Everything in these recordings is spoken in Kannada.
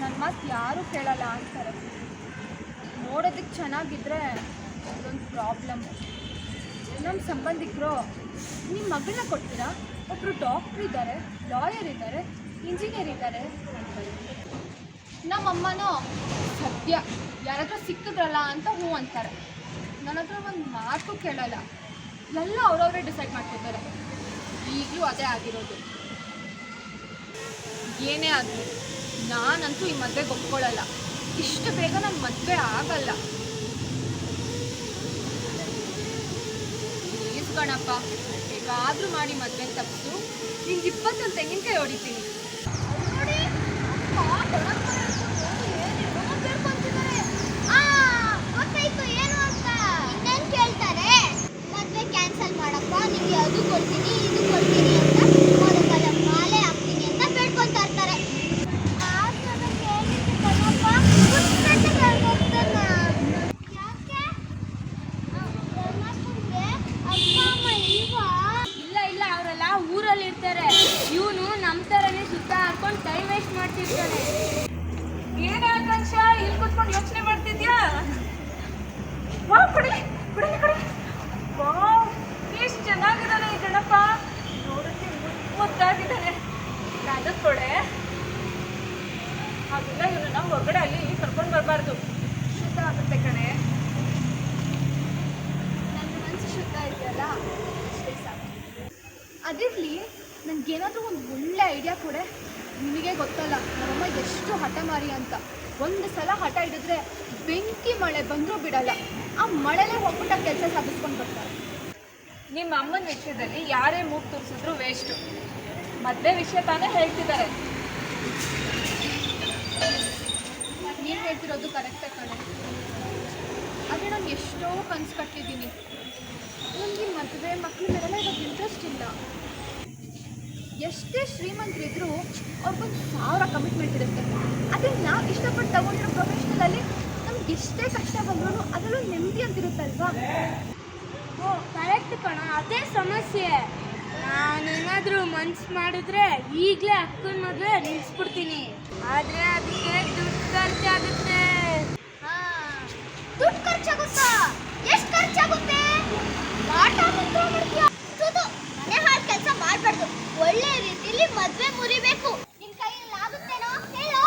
ನನ್ನ ಮಾತು ಯಾರೂ ಕೇಳಲ್ಲ ಅಂತಾರೆ. ನೋಡೋದಕ್ಕೆ ಚೆನ್ನಾಗಿದ್ರೆ ಅದೊಂದು ಪ್ರಾಬ್ಲಮ್. ನಮ್ಮ ಸಂಬಂಧಿಕರು ನಿಮ್ಮ ಮಗಳನ್ನ ಕೊಡ್ತೀರಾ? ಒಬ್ಬರು ಡಾಕ್ಟ್ರ್ ಇದ್ದಾರೆ ಲಾಯರ್ ಇದ್ದಾರೆ ಇಂಜಿನಿಯರ್ ಇದ್ದಾರೆ ನಮ್ಮ ನಮ್ಮಮ್ಮನೂ ಸದ್ಯ ಯಾರಾದರೂ ಸಿಕ್ಕಿದ್ರಲ್ಲ ಅಂತ ಹ್ಞೂ ಅಂತಾರೆ. ನನ್ನ ಹತ್ರ ಒಂದು ಮಾತು ಕೇಳಲ್ಲ. ಎಲ್ಲ ಅವ್ರವರೇ ಡಿಸೈಡ್ ಮಾಡ್ಕೊತಾರೆ ಈಗಲೂ ಅದೇ ಆಗಿರೋದು. ಏನೇ ಆಗಲಿ, ನಾನಂತೂ ಈ ಮದುವೆ ಒಪ್ಕೊಳ್ಳಲ್ಲ. ಇಷ್ಟು ಬೇಗ ನನ್ನ ಮದುವೆ ಆಗಲ್ಲ. ಗಣಪ್ಪ ಹೇಗಾದರೂ ಮಾಡಿ ಮದುವೆ ತಪ್ಪಿಸು. ನಿಂಗೆ ಇಪ್ಪತ್ತೊಂದು ತೆಂಗಿನಕಾಯಿ ಹೊಡಿತೀನಿ. ನೋಡಿ ಅಪ್ಪ ಗಣಪನ ಹಿಡ್ಕೊಂಡು ಏನೇನೋ ಬೇಡ್ಕೊಂತಿದ್ದಾರೆ. ಆ, ಗೊತ್ತಾಯ್ತು ಏನು ಅಂತ ಇನ್ನೇನ್ ಕೇಳ್ತಾರೆ ಮದ್ವೆ ಕ್ಯಾನ್ಸಲ್ ಮಾಡಪ್ಪ ನಿಮ್ಗೆ ಅದು ಕೊಡ್ತೀನಿ ಇದು ಕೊಡ್ತೀನಿ ಅಂತ ಮೊದಲ ಮಾಲೆ ಹಾಕ್ತೀನಿ ಅಂತ ಬೇಡ್ಕೊತಾ ಇರ್ತಾರೆ. ಇಲ್ಲ ಇಲ್ಲ, ಅವರೆಲ್ಲ ಊರಲ್ಲಿ ಇರ್ತಾರೆ. ಇವನು ನಮ್ಮ ಥರನೇ ಸುತ್ತ ಹಾಕೊಂಡು ಟೈಮ್ ವೇಸ್ಟ್ ಮಾಡ್ತಿರ್ತಾನೆ. ಏನೇ ಆಕಾಂಕ್ಷ ಇಲ್ಲಿ ಕೂತ್ಕೊಂಡು ಯೋಚನೆ ಮಾಡ್ತಿದ್ಯಾ? ವಾ ಕುಡಿ ಕುಡಿ ಕುಡಿ ವಾವ್ ಎಷ್ಟು ಚೆನ್ನಾಗಿದ್ದಾನೆ ಈ ಗಣಪ ನೋಡಕ್ಕೆ ಮುದ್ದಾಗಿದ್ದಾನೆ ಅದಕ್ಕೆ ಕೊಡೆ ಹಾಗೆಲ್ಲ ಇವನನ್ನ ಹೊರಗಡೆ ಅಲ್ಲಿ ಕರ್ಕೊಂಡು ಬರಬಾರ್ದು ಶುದ್ಧ ಆಗುತ್ತೆ ಕಣೆ ನನ್ನ ಮನಸ್ಸು ಶುದ್ಧ ಇದೆಯಲ್ಲ ಅಷ್ಟೇ ಸಾಕು ಅದಿರಲಿ ನನಗೇನಾದರೂ ಒಂದು ಒಳ್ಳೆ ಐಡಿಯಾ ಕೊಡೆ ನಿಮಗೆ ಗೊತ್ತಲ್ಲ ನಮ್ಮಮ್ಮ ಎಷ್ಟು ಹಠಮಾರಿ ಅಂತ. ಒಂದು ಸಲ ಹಠ ಹಿಡಿದ್ರೆ ಬೆಂಕಿ ಮಳೆ ಬಂದರೂ ಬಿಡಲ್ಲ. ಆ ಮಳೆಲೇ ಹೋಗ್ಬಿಟ್ಟ ಕೆಲಸ ಸಾಧಿಸ್ಕೊಂಡು ಬರ್ತಾರೆ. ನಿಮ್ಮ ಅಮ್ಮನ ವಿಷಯದಲ್ಲಿ ಯಾರೇ ಮೂಗು ತೋರಿಸಿದ್ರು ವೇಸ್ಟು ಮದುವೆ ವಿಷಯ ತಾನೇ ಹೇಳ್ತಿದ್ದಾರೆ. ನೀವು ಹೇಳ್ತಿರೋದು ಕರೆಕ್ಟೇ ಕಣೆ. ಆದರೆ ನಾನು ಎಷ್ಟೋ ಕನ್ಸು ಕಟ್ಟಿದ್ದೀನಿ. ನನಗೆ ಮದುವೆ ಮಕ್ಕಳ ಮೇಲೆಲ್ಲ ಇವಾಗ ಇಂಟ್ರೆಸ್ಟ್ ಇಲ್ಲ. ಎಷ್ಟೇ ಶ್ರೀಮಂತರಿದ್ರು ಅವ್ರಿಗೊಂದು ಸಾವಿರ ಕಮಿಟ್ಮೆಂಟ್ ಇರುತ್ತೆ. ಅದೇ ನಾವು ಇಷ್ಟಪಟ್ಟು ತಗೊಂಡಿರೋ ಪ್ರೊಫೆಷ್ನಲಲ್ಲಿ ನಮ್ಗೆ ಎಷ್ಟೇ ಕಷ್ಟ ಬಂದ್ರೂ ಅದರಲ್ಲೂ ನೆಮ್ಮದಿ ಅಂತಿರುತ್ತಲ್ವಾ ಓ ಕರೆಕ್ಟ್ ಕಣ ಅದೇ ಸಮಸ್ಯೆ. ನಾನೇನಾದರೂ ಮನ್ಸು ಮಾಡಿದ್ರೆ ಈಗಲೇ ಅಕ್ಕನ ಮದುವೆ ನಿಲ್ಲಿಸ್ಬಿಡ್ತೀನಿ ಆದರೆ ಅದಕ್ಕೆ ದುಡ್ಡು ಖರ್ಚಾಗುತ್ತೆ. ಹಾ. ದುಡ್ಡು ಖರ್ಚಾಗುತ್ತಾ? ಎಷ್ಟು ಖರ್ಚಾಗುತ್ತೆ? ಆಟ ಮಾಡ್ತೀಯ ತುದು ಮನೆ ಹಾಳು ಕೆಲಸ ಮಾಡಬಾರ್ದು ಒಳ್ಳೆ ರೀತಿಲಿ ಮದ್ವೆ ಮುರಿಬೇಕು. ನಿನ್ ಕೈಯಲ್ಲಿ ಆಗುತ್ತೇನೋ ಹೇಳು.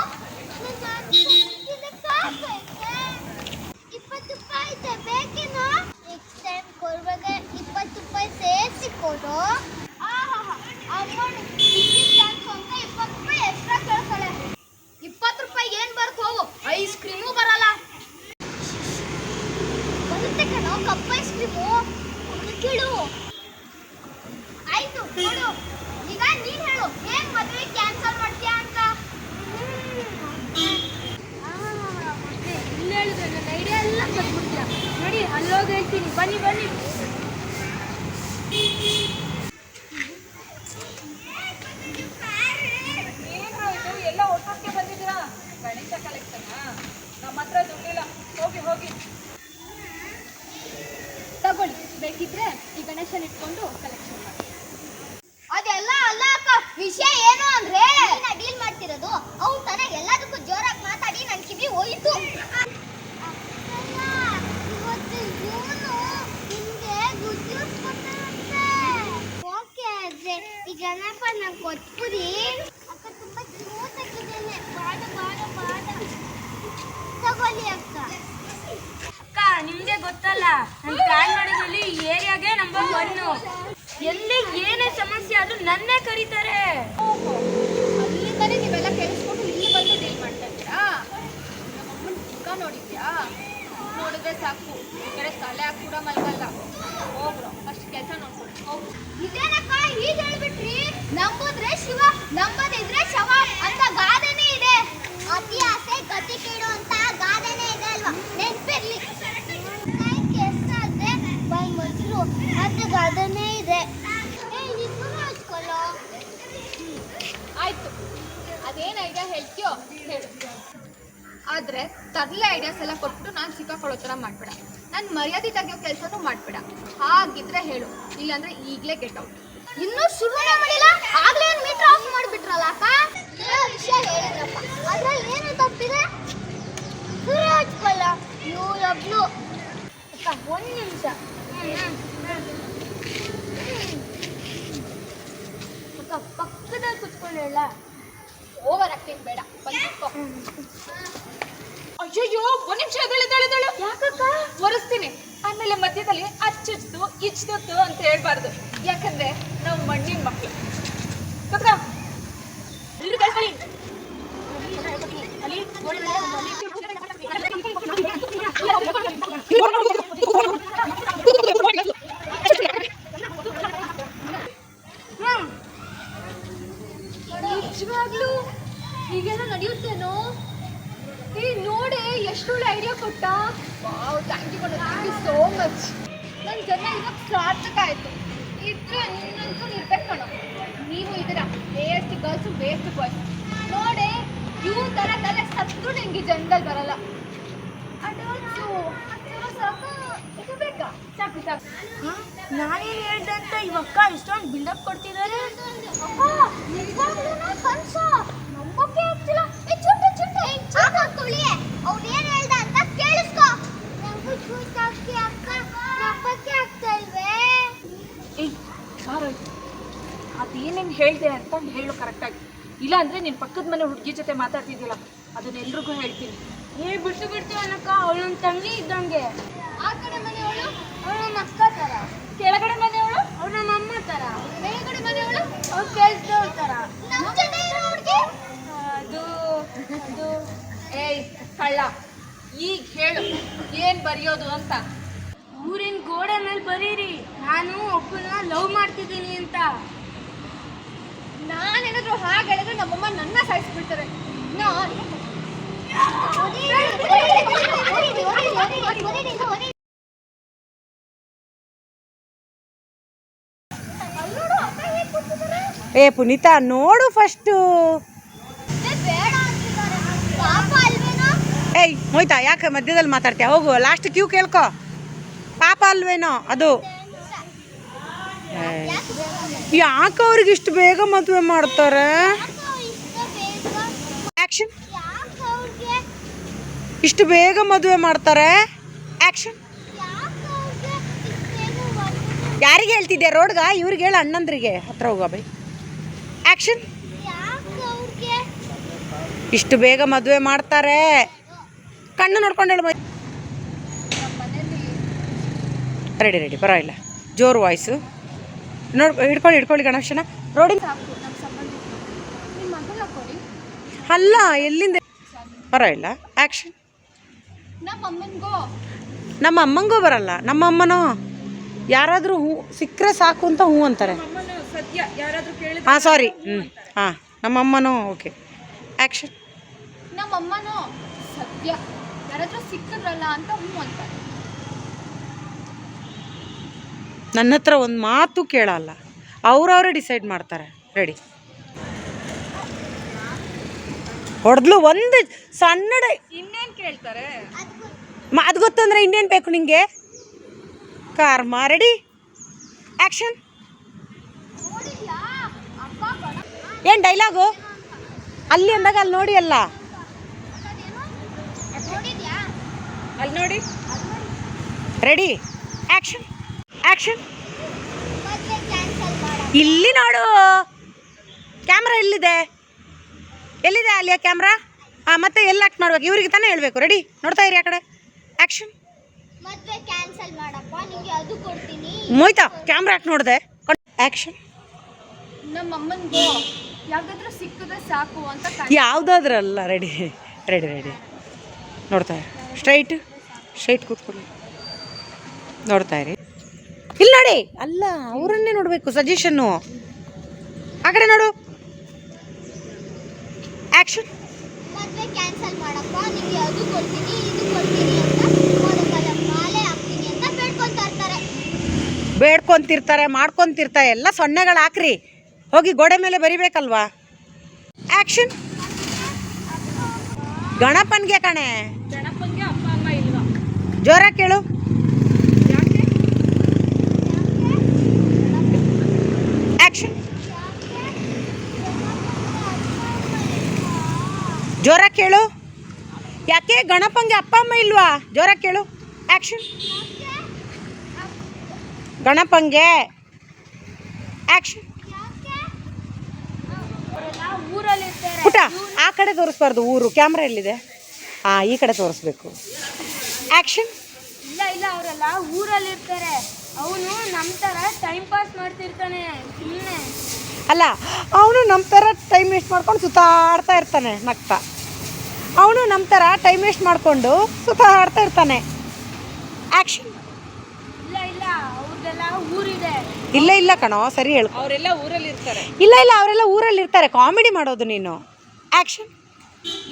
ಇಪ್ಪತ್ತು ರೂಪಾಯಿ ಬೇಕೇನೋ ನೆಕ್ಸ್ಟ್ ಟೈಮ್ ಕೊಡುವಾಗ ಇಪ್ಪತ್ತು ರೂಪಾಯಿ ಸೇರಿಸಿ ಕೊಡು. ಇಪ್ಪತ್ತು ರೂಪಾಯಿ ಏನು ಬರ್ತು ಹೋಗು. ಐಸ್ ಕ್ರೀಮು ಬರಲ್ಲ. ಬರುತ್ತೆ ಕಣೋ ಕಪ್ ಐಸ್ ಕ್ರೀಮು ಕೇಳು. ಈಗ ನೀನ್ ಹೇಳು, ಏನ್ ಮದುವೆ ಕ್ಯಾನ್ಸಲ್ ಮಾಡ್ತೀಯಾ ಅಂತ? ಇಲ್ಲಿ ಹೇಳಿದ್ರೆ ನನ್ನ ಐಡಿಯಾ ಎಲ್ಲ ಕಟ್ಬಿಡ್ತೀಯ ನೋಡಿ, ಅಲ್ಲೋಗಿ ಹೇಳ್ತೀನಿ, ಬನ್ನಿ ಬನ್ನಿ. ಎಲ್ಲ ಒಟ್ಟೊಟ್ಟಿಗೆ ಬಂದಿದ್ದೀರಾ? ಗಣೇಶ ಕಲೆಕ್ಷನಾ ನಮ್ಮ ಹತ್ರ ದುಡ್ಡಿಲ್ಲ ಹೋಗಿ ಹೋಗಿ. ತಗೊಳ್ಳಿ. ಬೇಕಿದ್ರೆ ಈ ಗಣೇಶನ್ ಇಟ್ಕೊಂಡು ಕಲೆಕ್ಷನ್ ಮಾಡಿ ಅದೆಲ್ಲ ಅಲ್ಲ ಅಕ್ಕ ವಿಷಯ ಏನು ಅಂದ್ರೆ ನೀನ ಡೀಲ್ ಮಾಡ್ತಿರೋದು, ಅವ್ನು ತಾನೇ ಎಲ್ಲದಕ್ಕೂ ಜೋರಾಗಿ ಮಾತಾಡಿ ನನ್ ಕಿವಿ ಹೋಯ್ತು ಈ ಗಣಪ ನಂಗೆ ಅಕ್ಕ ತುಂಬಾ ಬಾಡ ಬಾಡ ಬಾಡ ಅಕ್ಕ ಅಕ್ಕ ನಿಮ್ಗೆ ಗೊತ್ತಲ್ಲ ನನ್ನ ಈ ಏರಿಯಾಗೆ ನಂಬರ್ ಒನ್ನು ಎಲ್ಲಿ ಏನೇ ಸಮಸ್ಯೆ ಆದ್ರೂ ನನ್ನೇ ಕರೀತಾರೆ. ಅಲ್ಲಿಂದನೇ ನೀವೆಲ್ಲ ಕೇಳಿಸ್ಕೊಂಡು ಇಲ್ಲಿ ಬಂದು ಡೀಲ್ ಮಾಡ್ತಾ ಇದ್ದೀರಾ? ನಮ್ಮಮ್ಮನ ಮುಖ ನೋಡಿದ್ಯಾ? ನೋಡಿದ್ರೆ ಸಾಕು ಬೇರೆ ಕಡೆ ತಲೆ ಹಾಕಿ ಕೂಡ ಮಲ್ಗಲ್ಲ. ಹೋಗ್ರು ಫಸ್ಟ್ ಕೆಲಸ ನೋಡ್ಕೊಂಡು ಹೋಗ್ರು ಇದೇನಕ್ಕ ಹೀಗೆ ಹೇಳ್ಬಿಟ್ರಿ? ನಂಬುದ್ರೆ ಶಿವ ನಂಬದಿದ್ರೆ ಶವ ಅಂತ ಗಾದೆನೇ ಇದೆ. ಅತಿ ಆಸೆ ಗತಿ ಕೇಡು ಅಂತ ಆದರೆ ತರಲೆ ಐಡಿಯಾಸ್ ಎಲ್ಲ ಕೊಟ್ಟು ನಾನು ಸಿಕ್ಕಾಕೊಳ್ಳೋ ಥರ ಮಾಡಬೇಡ. ನಾನು ಮರ್ಯಾದೆ ತೆಗೆಯೋ ಕೆಲಸನೂ ಮಾಡಬೇಡ. ಹಾಗಿದ್ರೆ ಹೇಳು. ಇಲ್ಲಾಂದ್ರೆ ಈಗಲೇ ಗೆಟ್ ಔಟ್ ಇನ್ನೂ ಶುರು ಮಾಡಿಲ್ಲ. ಆಗ್ಲೇ ಮೀಟರ್ ಆಫ್ ಮಾಡಿಬಿಟ್ರಲ್ಲ ಅಕ್ಕ? ಇರೋ ವಿಷಯ ಹೇಳಿದ್ರಪ್ಪ. ಅದ್ರಲ್ಲಿ ಏನು ತಪ್ಪಿದೆ? ಸುರ ಹಚ್ಕೊಳ್ಳ ಇವ್ರು ಡಬ್ಲು ಅಕ್ಕ ಒಂದು ನಿಮಿಷ. ಅಕ್ಕ ಪಕ್ಕದಲ್ಲಿ ಹೇಳ ಓವರ್ ಆಕ್ಟಿಂಗ್ ಬೇಡ. ಅಯ್ಯಯ್ಯೋ ಒಂದ್ ನಿಮಿಷ ಎದಳಿದಳಿದಳು ಯಾಕಕ್ಕ? ಒರೆಸ್ತೀನಿ. ಆಮೇಲೆ ಮಧ್ಯದಲ್ಲಿ ಅಚ್ಚಿಡ್ತು ಇಚ್ಚಿತ್ತು ಅಂತ ಹೇಳ್ಬಾರ್ದು. ಯಾಕಂದ್ರೆ ನಾವು ಮಣ್ಣಿನ ಮಕ್ಳು ಕಕ್ಕ ಎಲ್ರು ಕಳ್ಕೊಳ್ಳಿ. ಅಲ್ಲಿ ಗೋಡೆ ಮೇಲೆ ಒಂದು ನಿಜವಾಗ್ಲೂ ಹೀಗೆಲ್ಲ ನಡೆಯುತ್ತೇನೋ ಏ ನೋಡಿ ಎಷ್ಟು ಒಳ್ಳೆ ಐಡಿಯಾ ಕೊಟ್ಟ wow thank you thank you so much ನನ್ನ ಜನ ಇವಾಗ ಸಾರ್ಥಕ ಆಯಿತು. ಇದ್ರೆ ನಿನ್ನಂತೂ ಇರ್ಬೇಕು ಕಣೋ. ನೀವು ಇದರ ವೇಸ್ಟ್ ಗರ್ಲ್ಸ್ ವೇಸ್ಟ್ ಬಾಯ್ಸ್. ನೋಡಿ ಇವ್ ತರ ತಲೆ ಸತ್ರು ನಿಂಗೆ ಜನದಲ್ಲಿ ಬರಲ್ಲ. ಅಡ್ವಾನ್ಸು ಸಾಕು. ಇದು ಬೇಕಾ? ಸಾಕು ಸಾಕು. ನಾನೇನು ಹೇಳ್ದೆ ಅಂತ ಇವಕ್ಕ ಇಷ್ಟೊಂದು ಬಿಲ್ಡಪ್ ಕೊಡ್ತಿದ್ದಾರೆ ಅಪ್ಪ ನಿಜವಾಗ್ಲೂನಾ ಕನ್ಸ? ನಂಬಕ್ಕೆ ಆಗ್ತಿಲ್ಲ. ಏ ಚುಟ್ಟು ಚುಟ್ಟು ಹಾಕೊಳ್ಳಿ ಅವ್ನು ಏನು ಹೇಳ್ದ ಅಂತ ಕೇಳಿಸ್ಕೊ. ನಂಗೂ ಚೂಟಾಕಿ ಅಕ್ಕ. ನಂಬಕ್ಕೆ ಆಗ್ತಾ ಸಾರು ಏನೇನು ಹೇಳಿದೆ ಅಂತ ಹೇಳು ಕರೆಕ್ಟಾಗಿ ಇಲ್ಲ ಅಂದ್ರೆ ನಿನ್ನ ಪಕ್ಕದ ಮನೆ ಹುಡುಗಿ ಜೊತೆ ಮಾತಾಡ್ತಿದ್ದಿಲ್ಲ ಅದನ್ನ ಎಲ್ರಿಗೂ ಹೇಳ್ತೀನಿ. ಏ ಬಿಟ್ಟು ಬಿಡ್ತೀವಿ ಅನ್ನಕ್ಕ ಅವಳು ನನ್ನ ತಂಗಿ ಇದ್ದಂಗೆ. ಆ ಕಡೆ ಮನೆಯವಳು ಅವಳು ನಮ್ಮ ಅಕ್ಕ ಥರ ಕೆಳಗಡೆ ಮನೆಯವಳು ಅವಳು? ನಮ್ಮ ಅಮ್ಮ ಥರ ಮೇಲ್ಗಡೆ ಮನೆಯವಳು ಅವ್ರು ಕೆಲ್ಸದವ್ಳ ಥರ ಅದು ಅದು ಏಯ್ ಕಳ್ಳ ಈಗ ಹೇಳು ಏನ್ ಬರೆಯೋದು ಅಂತ. ಊರಿನ ಗೋಡೆ ಮೇಲೆ ಬರೀರಿ. ನಾನು ಒಬ್ಬನ ಲವ್ ಮಾಡ್ತಿದ್ದೀನಿ ಅಂತ. ನಾನೇನಾದ್ರೂ ಹಾಗೆ ಹೇಳಿದ್ರೆ ನಮ್ಮಮ್ಮ ನನ್ನ ಸಾಯಿಸ್ಬಿಡ್ತಾರೆ. ಏ ಪುನೀತಾ ನೋಡು ಫಸ್ಟು ಬೇಡ ಅಂತಿದ್ದಾರೆ. ಪಾಪ ಅಲ್ವೇನೋ? ಏಯ್ ಹೋಯ್ತಾ ಯಾಕೆ ಮಧ್ಯದಲ್ಲಿ ಮಾತಾಡ್ತೀಯ? ಹೋಗು ಲಾಸ್ಟ್ ಕ್ಯೂ ಕೇಳ್ಕೊ. ಪಾಪ ಅಲ್ವೇನೋ, ಅದು. ಯಾಕೆ ಅವ್ರಿಗೆ ಇಷ್ಟು ಬೇಗ ಮದುವೆ ಮಾಡ್ತಾರೆ? ಆ್ಯಕ್ಷನ್ ಇಷ್ಟು ಬೇಗ ಮದುವೆ ಮಾಡ್ತಾರೆ? ಆ್ಯಕ್ಷನ್ ಯಾರಿಗೆ ಹೇಳ್ತಿದ್ದೆ ರೋಡ್ಗ? ಇವ್ರಿಗೆ ಹೇಳ ಅಣ್ಣಂದ್ರಿಗೆ. ಹತ್ರ ಹೋಗ ಬೈ ಆ್ಯಕ್ಷನ್ ಇಷ್ಟು ಬೇಗ ಮದುವೆ ಮಾಡ್ತಾರೆ. ಕಣ್ಣು ನೋಡ್ಕೊಂಡು ಹೇಳು ನಮ್ಮ ಮನೇಲಿ ರೆಡಿ ರೆಡಿ ಪರವಾಗಿಲ್ಲ. ಜೋರು ವಾಯ್ಸು ನೋಡಿ, ಹಿಡ್ಕೊಳ್ಳಿ ಹಿಡ್ಕೊಳ್ಳಿ ಗಣೇಶನ. ಕೊಡಿ ಅಲ್ಲ, ಎಲ್ಲಿಂದ ಪರವಾಗಿಲ್ಲ. ಆ್ಯಕ್ಷನ್ ನಮ್ಮ ಅಮ್ಮಂಗೂ ಬರಲ್ಲ. ನಮ್ಮ ಅಮ್ಮನೋ? ಯಾರಾದರೂ ಹೂ ಸಿಕ್ಕರೆ ಸಾಕು ಅಂತ ಹೂ ಅಂತಾರೆ. ಹಾಂ ಸಾರಿ ಹ್ಞೂ ಹಾಂ, ನಮ್ಮ ಅಮ್ಮನೋ? ಓಕೆ ಆ್ಯಕ್ಷನ್ ನಮ್ಮ ಅಮ್ಮನೋ? ಸದ್ಯ. ಯಾರಾದರೂ ಸಿಕ್ಕಿದ್ರಲ್ಲ ಅಂತ ಹೂ ಅಂತಾರೆ. ನನ್ನ ಹತ್ರ ಒಂದು ಮಾತು ಕೇಳಲ್ಲ. ಅವ್ರವರೇ ಡಿಸೈಡ್ ಮಾಡ್ತಾರೆ. ರೆಡಿ ಹೊಡೆದ್ಲು ಒಂದು ಸಣ್ಣ ಇನ್ನೇನು ಕೇಳ್ತಾರೆ? ಮ ಅದು ಗೊತ್ತಂದ್ರೆ ಇನ್ನೇನು ಬೇಕು ನಿನಗೆ ಕಾರ್ ಮಾ ರೆಡಿ ಆ್ಯಕ್ಷನ್ ಏನು ಡೈಲಾಗು ಅಲ್ಲಿ ಅಂದಾಗ ಅಲ್ಲಿ ನೋಡಿ ಅಲ್ಲ. ಅಲ್ಲಿ ನೋಡಿ. ರೆಡಿ ಆ್ಯಕ್ಷನ್ ಆ್ಯಕ್ಷನ್ ಮದ್ವೆ ಕ್ಯಾನ್ಸಲ್ ಮಾಡ ಇಲ್ಲಿ ನೋಡು. ಕ್ಯಾಮ್ರಾ ಎಲ್ಲಿದೆ? ಎಲ್ಲಿದೆ ಅಲ್ಲಿಯ ಕ್ಯಾಮ್ರಾ ಹಾಂ ಮತ್ತೆ ಎಲ್ಲಿ ಆ್ಯಕ್ಟ್ ಮಾಡ್ಬೇಕು? ಇವ್ರಿಗೆ ತಾನೇ ಹೇಳಬೇಕು. ರೆಡಿ ನೋಡ್ತಾ ಇರಿ ಆ ಕಡೆ. ಆ್ಯಕ್ಷನ್ ಮದ್ವೆ ಕ್ಯಾನ್ಸಲ್ ಮಾಡಪ್ಪ. ನಿಂಗೆ ಅದು ಕೊಡ್ತೀನಿ. ಮೋಯ್ತಾ? ಕ್ಯಾಮ್ರಾ ಯಾಕೆ ನೋಡಿದೆ. ಆ್ಯಕ್ಷನ್ ಯಾವ್ದಾದ್ರೂ ಸಿಕ್ಕಿದ್ರೆ ಸಾಕು ಅಂತ ಕಾಯ್ ಯಾವುದಾದ್ರಲ್ಲ ರೆಡಿ ರೆಡಿ ರೆಡಿ ನೋಡ್ತಾ ಇರಿ. ಸ್ಟ್ರೈಟ್ ಸ್ಟ್ರೈಟ್ ಕೂತ್ಕೊಂಡು ನೋಡ್ತಾ ಇರಿ. ಇಲ್ಲಿ ನೋಡಿ. ಅಲ್ಲ ಅವರನ್ನೇ ನೋಡಬೇಕು ಸಜೆಷನ್ನು ಆ ಕಡೆ ನೋಡು. ಆ್ಯಕ್ಷನ್ ಮದ್ವೆ ಕ್ಯಾನ್ಸಲ್ ಮಾಡಪ್ಪ ನಿಂಗೆ ಅದು ಕೊಡ್ತೀನಿ ಇದು ಕೊಡ್ತೀನಿ ಅಂತ ಮೊದಲ ಮಾಲೆ ಹಾಕ್ತೀನಿ ಅಂತ ಬೇಡ್ಕೊಂತ ಇರ್ತಾರೆ ಬೇಡ್ಕೊಂತಿರ್ತಾರೆ ಮಾಡ್ಕೊಂತಿರ್ತಾರೆ ಎಲ್ಲ ಸೊನ್ನೆಗಳು ಹಾಕ್ರಿ. ಹೋಗಿ ಗೋಡೆ ಮೇಲೆ ಬರಿಬೇಕಲ್ವಾ? ಆ್ಯಕ್ಷನ್ ಗಣಪನ್ಗೆ ಕಣೆ. ಜೋರ ಕೇಳು ಯಾಕೆ ಆ್ಯಕ್ಷನ್ ಜೋರ ಕೇಳು. ಯಾಕೆ ಗಣಪಂಗೆ ಅಪ್ಪ ಅಮ್ಮ ಇಲ್ವಾ? ಜೋರ ಕೇಳು. ಆ್ಯಕ್ಷನ್ ಗಣಪಂಗೆ. ಆ್ಯಕ್ಷನ್ ಪುಟ ಆ ಕಡೆ ತೋರಿಸ್ಬಾರ್ದು ಊರು. ಕ್ಯಾಮ್ರಾ ಎಲ್ಲಿದೆ? ಹಾಂ ಈ ಕಡೆ ತೋರಿಸ್ಬೇಕು. ಆ್ಯಕ್ಷನ್ ಇಲ್ಲ ಇಲ್ಲ ಅವರೆಲ್ಲ ಊರಲ್ಲಿ ಇರ್ತಾರೆ. ಅವನು ನಮ್ಮ ಥರ ಟೈಮ್ ಪಾಸ್ ಮಾಡ್ತಿರ್ತಾನೆ ಸುಮ್ಮನೆ ಅಲ್ಲ ಅವನು ನಮ್ಮ ಥರ ಟೈಮ್ ವೇಸ್ಟ್ ಮಾಡ್ಕೊಂಡು ಸುತ್ತಾಡ್ತಾ ಇರ್ತಾನೆ ನಗ್ತಾ. ಅವನು ನಮ್ಮ ಥರ ಟೈಮ್ ವೇಸ್ಟ್ ಮಾಡಿಕೊಂಡು ಸುತ್ತಾಡ್ತಾ ಇರ್ತಾನೆ. ಆ್ಯಕ್ಷನ್ ಇಲ್ಲ ಇಲ್ಲ ಅವ್ರದ್ದೆಲ್ಲ ಊರಿದೆ. ಇಲ್ಲ ಇಲ್ಲ ಕಣೋ ಸರಿ ಹೇಳು ಅವರೆಲ್ಲ ಊರಲ್ಲಿ ಇರ್ತಾರೆ. ಇಲ್ಲ ಇಲ್ಲ ಅವರೆಲ್ಲ ಊರಲ್ಲಿ ಇರ್ತಾರೆ. ಕಾಮಿಡಿ ಮಾಡೋದು ನೀನು. ಆ್ಯಕ್ಷನ್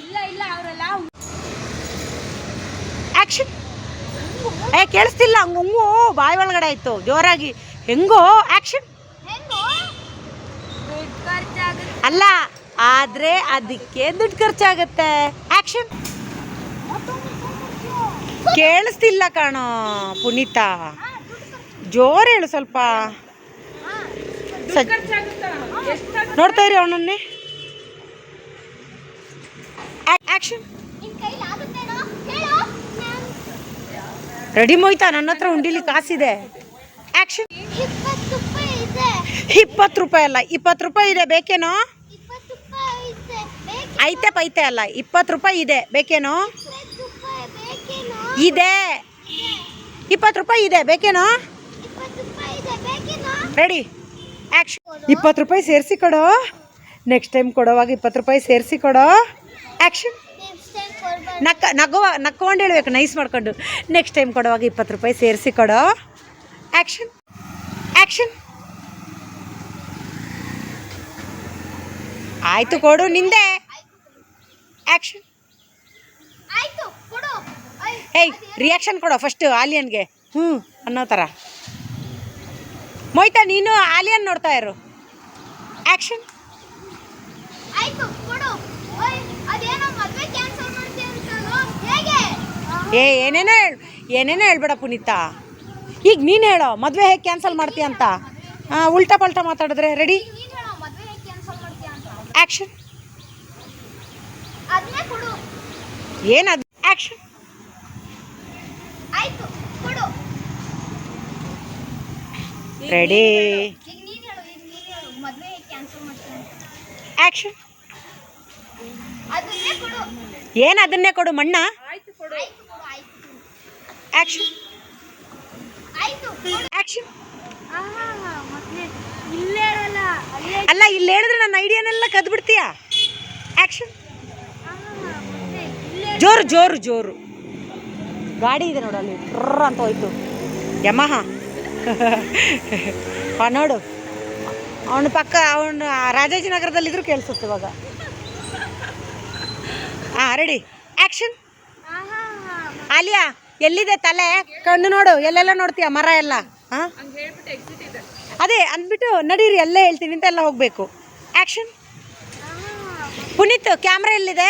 ಇಲ್ಲ ಇಲ್ಲ ಅವರೆಲ್ಲ ಆ್ಯಕ್ಷನ್ ಏ ಕೇಳಿಸ್ತಿಲ್ಲ ಹಂಗೆ ಬಾಯಿ ಒಳಗಡೆ ಆಯಿತು. ಜೋರಾಗಿ. ಹೆಂಗೋ ಆ್ಯಕ್ಷನ್ ಅಲ್ಲ ಆದರೆ ಅದಕ್ಕೆ ದುಡ್ಡು ಖರ್ಚಾಗತ್ತೆ. ಆ್ಯಕ್ಷನ್ ಕೇಳಿಸ್ತಿಲ್ಲ ಕಾಣೋ ಪುನೀತಾ. ಜೋರು ಹೇಳು ಸ್ವಲ್ಪ. ನೋಡ್ತಾ ಇರಿ ಅವನನ್ನೇ. ಆ್ಯಕ್ಷನ್ ರೆಡಿ ಮೊಯ್ತಾ ನನ್ನ ಹತ್ರ ಉಂಡಿಲಿ ಕಾಸಿದೆ. ಆ್ಯಕ್ಷನ್ ಇಪ್ಪತ್ತು ರೂಪಾಯಿ ಅಲ್ಲ ಇಪ್ಪತ್ತು ರೂಪಾಯಿ ಇದೆ ಬೇಕೇನೋ ಇಪ್ಪತ್ತು ರೂಪಾಯಿ ಇದೆ ಬೇಕು ಐತೆ ಪೈತೆ ಅಲ್ಲ, ಇಪ್ಪತ್ತು ರೂಪಾಯಿ ಇದೆ. ಬೇಕೇನೋ? ಇದೆ. ಇಪ್ಪತ್ತು ರೂಪಾಯಿ ಇದೆ, ಬೇಕೇನೋ? ರೆಡಿ ಆ್ಯಕ್ಷನ್ ಇಪ್ಪತ್ತು ರೂಪಾಯಿ ಸೇರಿಸಿ ಕೊಡು. ನೆಕ್ಸ್ಟ್ ಟೈಮ್ ಕೊಡೋವಾಗ ಇಪ್ಪತ್ತು ರೂಪಾಯಿ ಸೇರಿಸಿ ಕೊಡೋ. ಆ್ಯಕ್ಷನ್ ನಕ್ಕ, ನಗುವ, ನಕ್ಕೊಂಡು ಹೇಳ್ಬೇಕು ನೈಸ್ ಮಾಡ್ಕೊಂಡು. ನೆಕ್ಸ್ಟ್ ಟೈಮ್ ಕೊಡುವಾಗ ಇಪ್ಪತ್ತು ರೂಪಾಯಿ ಸೇರಿಸಿ ಕೊಡೋ. ಆ್ಯಕ್ಷನ್ ಆ್ಯಕ್ಷನ್ ಆಯಿತು ಕೊಡು, ನಿಂದೆ. ಆ್ಯಕ್ಷನ್ ಏಯ್ ರಿಯಾಕ್ಷನ್ ಕೊಡು ಫಸ್ಟ್ ಆಲಿಯನ್ಗೆ. ಹ್ಞೂ ಅನ್ನೋ ಥರ ಮೊಯ್ತಾ ನೀನು ಆಲಿಯನ್ ನೋಡ್ತಾ ಇರು. ಆ್ಯಕ್ಷನ್ ಏ ಏನೇನೋ ಹೇಳು ಏನೇನೋ ಹೇಳ್ಬೇಡ ಪುನೀತಾ. ಈಗ ನೀನು ಹೇಳೋ ಮದುವೆ ಹೇಗೆ ಕ್ಯಾನ್ಸಲ್ ಮಾಡ್ತೀಯ ಅಂತ. ಹಾಂ ಉಲ್ಟಾ ಪಲ್ಟಾ ಮಾತಾಡಿದ್ರೆ ರೆಡಿ ಆ್ಯಕ್ಷನ್ ಅದನ್ನೇ ಕೊಡು ಏನದು ಆ್ಯಕ್ಷನ್ ಆಯ್ತು ಕೊಡು ರೆಡಿ ಈಗ ನೀನ್ ಹೇಳು ಈಗ ನೀನ್ ಹೇಳು ಮದ್ವೆ ಹೇಗೆ ಕ್ಯಾನ್ಸಲ್ ಆಕ್ಷನ್ ರೆಡಿ ಆ್ಯಕ್ಷನ್ ಅದನ್ನೇ ಕೊಡು. ಏನು ಅದನ್ನೇ ಕೊಡು ಮಣ್ಣ? ಆಯ್ತು ಕೊಡು. ಆಯ್ತು ಆಯ್ತು ಆ್ಯಕ್ಷನ್ ಆಯ್ತು ಕೊಡು. ಆ್ಯಕ್ಷನ್ ಮತ್ತೆ ಇಲ್ಲೇ ಇರಲ್ಲ. ಅಲ್ಲ ಇಲ್ಲಿ ಹೇಳಿದ್ರೆ ನನ್ನ ಐಡಿಯಾನೆಲ್ಲ ಕದ್ಬಿಡ್ತೀಯಾ? ಆ್ಯಕ್ಷನ್ ಜೋರು ಜೋರು ಜೋರು. ಗಾಡಿ ಇದೆ ನೋಡು ಅಲ್ಲಿ. ಟ್ರ ಅಂತ ಹೋಯ್ತು. ಯಮಹ. ಹಾ ನೋಡು. ಅವನ ಪಕ್ಕ ಅವನು ರಾಜಾಜಿನಗರದಲ್ಲಿದ್ದರೂ ಕೇಳಿಸುತ್ತೆ ಇವಾಗ. ಹಾಂ ರೆಡಿ ಆ್ಯಕ್ಷನ್ ಆಲಿಯಾ ಎಲ್ಲಿದೆ ತಲೆ? ಕಣ್ಣು ನೋಡು ಎಲ್ಲೆಲ್ಲ ನೋಡ್ತೀಯ ಮರ ಎಲ್ಲ? ಹಾಂ ಅದೇ ಅಂದ್ಬಿಟ್ಟು ನಡೀರಿ ಎಲ್ಲೇ ಹೇಳ್ತೀನಿ ಅಂತ ಎಲ್ಲ ಹೋಗಬೇಕು. ಆ್ಯಕ್ಷನ್ ಪುನೀತ್ ಕ್ಯಾಮ್ರಾ ಎಲ್ಲಿದೆ?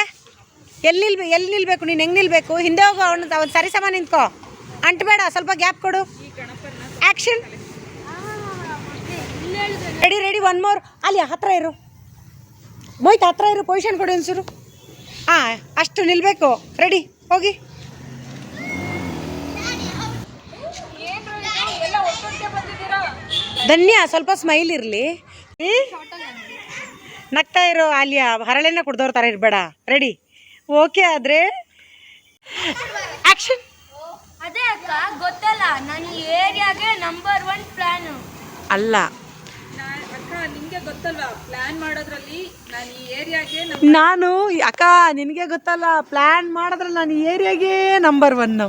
ಎಲ್ಲಿ ನಿಲ್ಬೆ ಎಲ್ಲಿ ನಿಲ್ಬೇಕು? ನೀನು ಹೆಂಗೆ ನಿಲ್ಬೇಕು? ಹಿಂದೆ ಹೋಗು ಅವನು ಒಂದು ಸರಿ ಸಮ ನಿಂತ್ಕೋ. ಅಂಟಬೇಡ, ಸ್ವಲ್ಪ ಗ್ಯಾಪ್ ಕೊಡು. Action ready ready one more ಅಲ್ಲಿ, ಹತ್ರ ಇರು. ಮೊಯ್ತು ಹತ್ರ ಇರು ಪೊಸಿಷನ್ ಕೊಡು ಒಂಚೂರು. ಹಾಂ ಅಷ್ಟು ನಿಲ್ಬೇಕು. ರೆಡಿ ಹೋಗಿ. ಧನ್ಯ, ಸ್ವಲ್ಪ ಸ್ಮೈಲ್ ಇರಲಿ. ನಗ್ತಾ ಇರೋ ಆಲಿಯಾ ಹರಳೆನ ಕುಡ್ದವ್ರ ಥರ ಇರಬೇಡ. ರೆಡಿ ಓಕೆ ಆದರೆ? ಆ್ಯಕ್ಷನ್. ಅದೇ ಅಕ್ಕ ಗೊತ್ತಲ್ಲ ನಾನು ಈ ಏರಿಯಾಗೆ ನಂಬರ್ ಒನ್ ಪ್ಲಾನು ಅಲ್ಲ. ನಾ- ಅಕ್ಕ ನಿಮ್ಗೆ ಗೊತ್ತಲ್ವಾ ಪ್ಲಾನ್ ಮಾಡೋದ್ರಲ್ಲಿ ನಾನು ಈ ಏರಿಯಾಗೆ ನಾನು ಅಕ್ಕ ನಿನಗೆ ಗೊತ್ತಲ್ಲ ಪ್ಲ್ಯಾನ್ ಮಾಡಿದ್ರೆ ನಾನು ಈ ಏರಿಯಾಗೆ ನಂಬರ್ ಒನ್ನು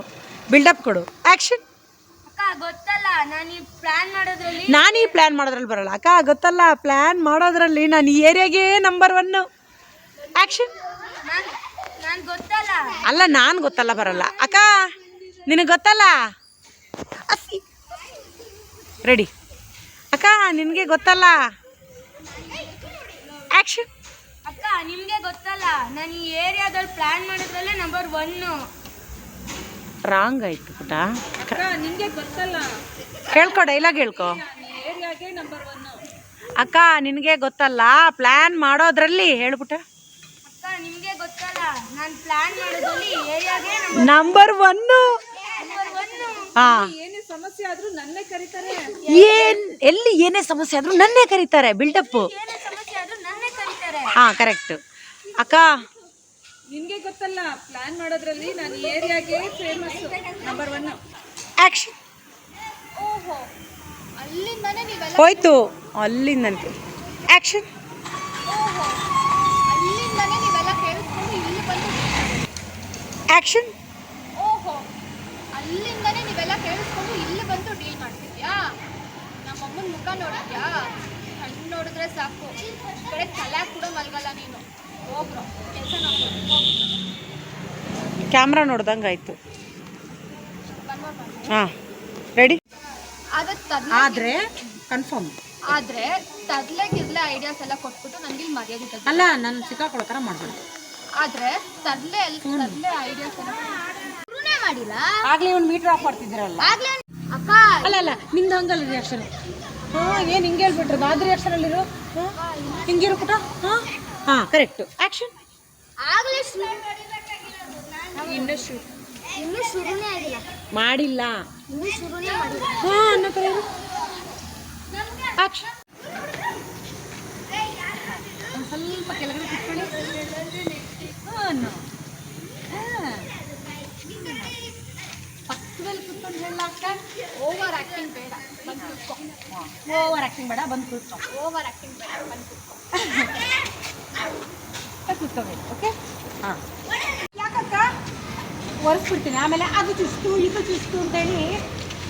ಬಿಲ್ಡಪ್ ಕೊಡು. ಆ್ಯಕ್ಷನ್ ಅಕ್ಕ ಗೊತ್ತಲ್ಲ ನಾನು ಈ ಪ್ಲಾನ್ ಮಾಡೋದ್ರಲ್ಲಿ ನಾನು ಈ ಪ್ಲ್ಯಾನ್ ಮಾಡೋದ್ರಲ್ಲಿ ಬರಲ್ಲ. ಅಕ್ಕ ಗೊತ್ತಲ್ಲ ಪ್ಲಾನ್ ಮಾಡೋದ್ರಲ್ಲಿ ನಾನು ಈ ಏರಿಯಾಗೆ ನಂಬರ್ ಒನ್ನು ಆ್ಯಕ್ಷನ್ ಅಲ್ಲ ನಾನು ಗೊತ್ತಲ್ಲ ಬರಲ್ಲ. ಅಕ್ಕ ನಿನಗೆ ಗೊತ್ತಲ್ಲ? ರೆಡಿ. ಅಕ್ಕ ನಿನಗೆ ಗೊತ್ತಲ್ಲ? ಆ್ಯಕ್ಷನ್ ಅಕ್ಕ ನಿಮಗೆ ಗೊತ್ತಲ್ಲ ನಾನು ಈ ಏರಿಯಾದಲ್ಲಿ ಪ್ಲಾನ್ ಮಾಡಿದ್ರಲ್ಲೇ ನಂಬರ್ ಒನ್ನು ರಾಂಗ್ ಆಯ್ತು ಪುಟ. ಅಕ್ಕ ನಿಮ್ಗೆ ಗೊತ್ತಲ್ಲ. ಹೇಳ್ಕೊ. ಡೈಲಾಗ್ ಹೇಳ್ಕೊ ಏರಿಯಾಗೆ ನಂಬರ್ ಒನ್ನು ಅಕ್ಕ ನಿನಗೆ ಗೊತ್ತಲ್ಲ ಪ್ಲ್ಯಾನ್ ಮಾಡೋದ್ರಲ್ಲಿ ಹೇಳ್ಬಿಟ್ಟ ನಾನು ಪ್ಲಾನ್ ಮಾಡೋದ್ರಲ್ಲಿ ಏರಿಯಾಗೆ ನಂಬರ್ ಒನ್ ಹಾ. ಏನೇ ಸಮಸ್ಯೆ ಆದ್ರೂ ನನ್ನೇ ಕರೀತಾರೆ. ಏನ್ ಎಲ್ಲಿ ಏನೇ ಸಮಸ್ಯೆ ಆದ್ರೂ ನನ್ನೇ ಕರೀತಾರೆ ಬಿಲ್ಡಪ್ ಏನೇ ಸಮಸ್ಯೆ ಆದ್ರೂ ನನ್ನೇ ಕರೀತಾರೆ. ಹಾ ಕರೆಕ್ಟ್ ಅಕ್ಕ. ನಿನ್ಗೆ ಗೊತ್ತಲ್ಲ ಪ್ಲಾನ್ ಮಾಡೋದ್ರಲ್ಲಿ ನಾನು ಏರಿಯಾಗೆ ಫೇಮಸ್ ನಂಬರ್ ಒನ್ ಆಕ್ಷನ್ ಓಹೋ ಅಲ್ಲಿಂದಾನೇ ನೀವೆಲ್ಲ ಹೋಯ್ತು. ಅಲ್ಲಿಂದ ಆಕ್ಷನ್ ಓಹೋ ಅಲ್ಲಿಂದಾನೇ ನೀವೆಲ್ಲ ಕೇಳಿಸ್ಕೊಂಡು ಇಲ್ಲಿ ಬಂದು ಆಕ್ಷನ್ ಓಹೋ ಅಲ್ಲಿಂದನೇ ನೀವೆಲ್ಲ ಕೇಳಿಸ್ಕೊಂಡು ಇಲ್ಲಿ ಬಂದು ಡೀಲ್ ಮಾಡ್ತಿದ್ಯಾ? ನಮ್ಮಮ್ಮನ ಮುಖ ನೋಡಿದ್ಯಾ? ಕಣ್ಣು ನೋಡಿದ್ರೆ ಸಾಕು. ಕಡೆ ತಲೆ ಕೂಡ ಮಲ್ಗಲ್ಲ ನೀನು. ಹೋಗ್ರು ಕೆಲಸ ನೋಡ್ಬೋದು ಕ್ಯಾಮ್ರಾ ನೋಡ್ದಂಗೆ ಆಯ್ತು. ಹಾಂ ರೆಡಿ ಆದ್ರೆ ಕನ್ಫರ್ಮ್ ಆದ್ರೆ ತದ್ಲೆ ಗಿದ್ಲೆ ಐಡಿಯಾಸ್ ಎಲ್ಲ ಕೊಟ್ಬಿಟ್ಟು ನನಗೆ ಇಲ್ಲಿ ಮರ್ಯಾದೆ ಅಲ್ಲ ನಾನು ಸಿಕ್ಕಾಕೊಳ್ಳೋ ಥರ ಮಾಡ್ಬೇಡ. ಆದ್ರೆ ತರ್ಲೆ ತರ್ಲೆ ಐಡಿಯಾ ಶುರುನೇ ಮಾಡಿಲ್ಲ. ಆಗ್ಲೇ ಒಂದು ಮೀಟರ್ ಆಫ್ ಮಾಡ್ತಿದ್ದೀರಲ್ಲ? ಆಗ್ಲೇ ಅಕ್ಕ! ಅಲ್ಲ ಅಲ್ಲ ನಿಮ್ದು ಹಂಗಲ್ಲ ರಿಯಾಕ್ಷನ್ ಹಾ ಏನು ಹಿಂಗೆ ಹೇಳ್ಬಿಟ್ರು? ಅದು ರಿಯಾಕ್ಷನ್ ಅಲ್ಲಿರು ಹಿಂಗಿರು ಪುಟ ಹಾ ಹಾ ಕರೆಕ್ಟ್ ಆಕ್ಷನ್ ಆಗ್ಲೇ ಶುರು. ಇನ್ನೂ ಶೂ ಇನ್ನೂ ಶುರುನೇ ಆಗಿಲ್ಲ. ಮಾಡಿಲ್ಲ. ಇನ್ನೂ ಶುರುನೇ ಮಾಡಿಲ್ಲ. ಹಾ ಅನ್ನೋ ಥರ ಇರು. ಆಕ್ಷನ್ ಸ್ವಲ್ಪ ಕೆಳಗಡೆ ಕುತ್ಕೊಳ್ಳಿ. ಪಕ್ಕದಲ್ಲಿ ಕುತ್ಕೊಂಡು ಹೇಳ ಅಕ್ಕ. ಓವರ್ ಆಕ್ಟಿಂಗ್ ಬೇಡ. ಬಂದು ಕೂತ್ಕೊ. ಓವರ್ ಆಕ್ಟಿಂಗ್ ಬೇಡ ಬಂದು ಕೂತ್ಕೊ. ಓವರ್ ಆಕ್ಟಿಂಗ್ ಬೇಡ ಬಂದು ಕೂತ್ಕೋ. ಕೂತ್ಕೋಬೇಕು ಓಕೆ ಹಾಂ. ಯಾಕಕ್ಕ? ಒರೆಸ್ಬಿಡ್ತೀನಿ. ಆಮೇಲೆ ಅದು ಚುಸ್ತು ಇದು ಚುಸ್ತು ಅಂತೇಳಿ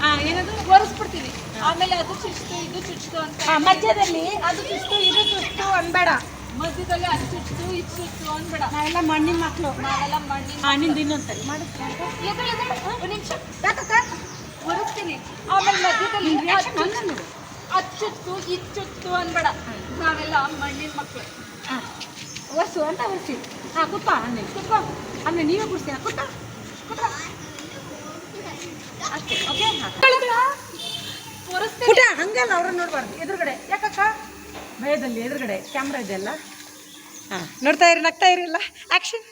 ಹಾಂ ಏನದು? ಒರೆಸ್ಬಿಡ್ತೀನಿ. ಆಮೇಲೆ ಅದು ಚುಚ್ತು ಇದು ಚುಚ್ತು ಅಂತ ಆ, ಮಧ್ಯದಲ್ಲಿ ಅದು ಚುಸ್ತು ಇದು ಚುಸ್ತು ಅನ್ಬೇಡ. ಮಧ್ಯದಲ್ಲಿ ಅದು ಚುಚ್ತು ಅನ್ಬೇಡ. ನಾವೆಲ್ಲ ಮಣ್ಣಿನ ಮಕ್ಕಳು ನಾವೆಲ್ಲ ಮಣ್ಣಿನ ಇನ್ನೊಂದ್ಸರಿ ಎದುರು ಒಂದು ನಿಮಿಷ. ಒರೆಸ್ತೀನಿ ಆಮೇಲೆ ಮಧ್ಯದಲ್ಲಿ ಅಚ್ಚುತ್ತು ಇಚ್ಚುತ್ತು ಅನ್ಬೇಡ. ನಾವೆಲ್ಲ ಮಣ್ಣಿನ ಮಕ್ಕಳು ಹಾಂ ಒರೆಸು ಅಂತ ಒರ್ಸಿ. ಹಾ ಕುಪ್ಪ ಆಮೇಲೆ. ಕುಪ್ಪ ಆಮೇಲೆ ನೀವೇ ಕುತ್ತ ಕುತ್ತ ಅಷ್ಟೇ ಓಕೆ ಹಂಗಲ್ಲ ಅವ್ರನ್ನ ನೋಡ್ಬಾರ್ದು ಎದುರುಗಡೆ. ಯಾಕಕ್ಕ? ಭಯದಲ್ಲಿ ಎದುರುಗಡೆ ಕ್ಯಾಮ್ರಾ ಇದೆಯಲ್ಲ ಹಾಂ ನೋಡ್ತಾ ಇರಿ ನಗ್ತಾ ಇರಿ ಅಲ್ಲ ಆ್ಯಕ್ಷನ್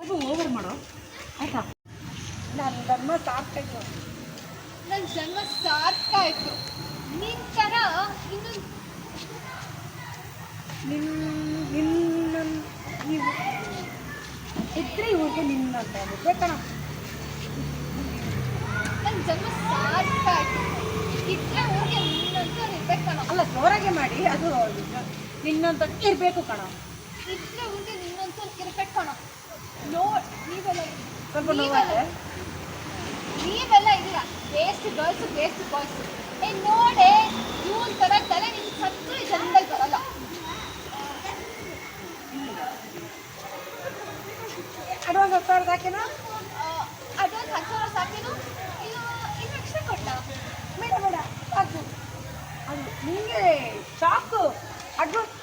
ಅದು ಓವರ್ ಮಾಡೋ. ಆಯ್ತಾ? ನಾನು ಧರ್ಮ ಸಾಕ್ತಾಯಿದ್ದು ನನ್ನ ಜನ್ಮ ಸಾರ್ಥಕ ಆಯ್ತು. ನಿಮ್ಮ ಥರ ಇನ್ನೊಂದು ನಿನ್ನ ನಿನ್ನ ನೀವು ಇದ್ರೆ ಇವ್ರಿಗೆ ನಿನ್ನ ಅಂತ ಬೇಕಣ ನನ್ನ ಜನ್ಮ ಸಾರ್ಥಕ ಆಯ್ತು ಇದ್ರೆ ಊರಿಗೆ ನಿನ್ನಂತೂ ಇರ್ಬೇಕಣ ಜೋರಾಗೆ ಮಾಡಿ ಅದು ನಿನ್ನಂತ ಇರಬೇಕು ಕಣ. ಇದ್ರೆ ನಿನ್ನಂತ ನೋ ನೀವೆಲ್ಲ ಸ್ವಲ್ಪ ನೀವೆಲ್ಲ ನೋವಾದ್ರೆ ನೀವೆಲ್ಲ ಇಲ್ಲ ವೇಸ್ಟ್ ಗರ್ಲ್ಸ್ ವೇಸ್ಟ್ ಬಾಯ್ಸ್. ಏ ನೋಡೆ ಇವನ್ ತರ ತಲೆ ನಿನ್ ಬರಲ್ಲ. ಅಡ್ವಾನ್ಸ್ ಹತ್ತು ಸಾವಿರದ ಹಾಕಿನ ಅಡ್ವಾನ್ಸ್ ಹತ್ತು ಸಾವಿರ ಸಾಕೇನು ಇದು ಇದು ಎಕ್ಸ್ಟ್ರಾ ಕೊಟ್ಟ ಬೇಡ ಬೇಡ ಸಾಕು ಅದು ನಿಮಗೆ ಶಾಕು ಅಡ್ವಾನ್ಸ್